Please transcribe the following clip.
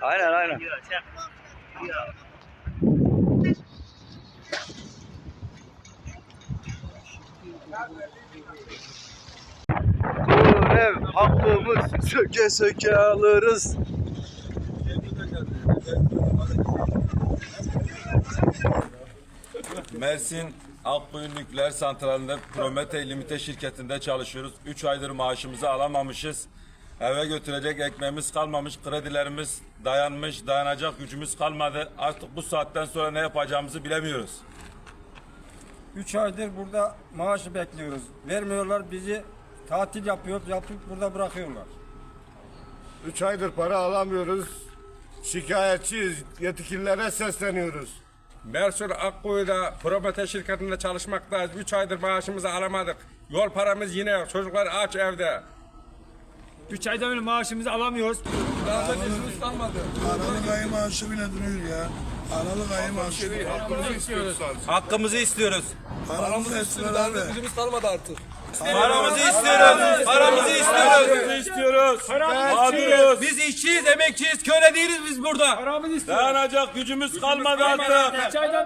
Aynen aynen. Ev hakkımız söke söke alırız. Mersin Akkuyu Nükleer Santrali'nde Promete Limite şirketinde çalışıyoruz. 3 aydır maaşımızı alamamışız. Eve götürecek ekmeğimiz kalmamış, kredilerimiz dayanmış, dayanacak gücümüz kalmadı. Artık bu saatten sonra ne yapacağımızı bilemiyoruz. 3 aydır burada maaşı bekliyoruz. Vermiyorlar bizi tatil yapıyoruz, yapıp burada bırakıyorlar. 3 aydır para alamıyoruz. Şikayetçiyiz. Yetkililere sesleniyoruz. Mersin Akkuyu'da Promete şirketinde çalışmaktayız. 3 aydır maaşımızı alamadık. Yol paramız yine yok. Çocuklar aç evde. 3 aydan beri maaşımızı alamıyoruz. Aralık ayı maaşı bile duruyor ya. Aralık ayı maaşı. Hakkımızı istiyoruz. Paramız etsinler abi. Paramızı istiyoruz. Paramızı istiyoruz. istiyoruz. Mağduruz. Biz işçiyiz, emekçiyiz, köle değiliz biz burada. Dayanacak gücümüz kalmadı artık.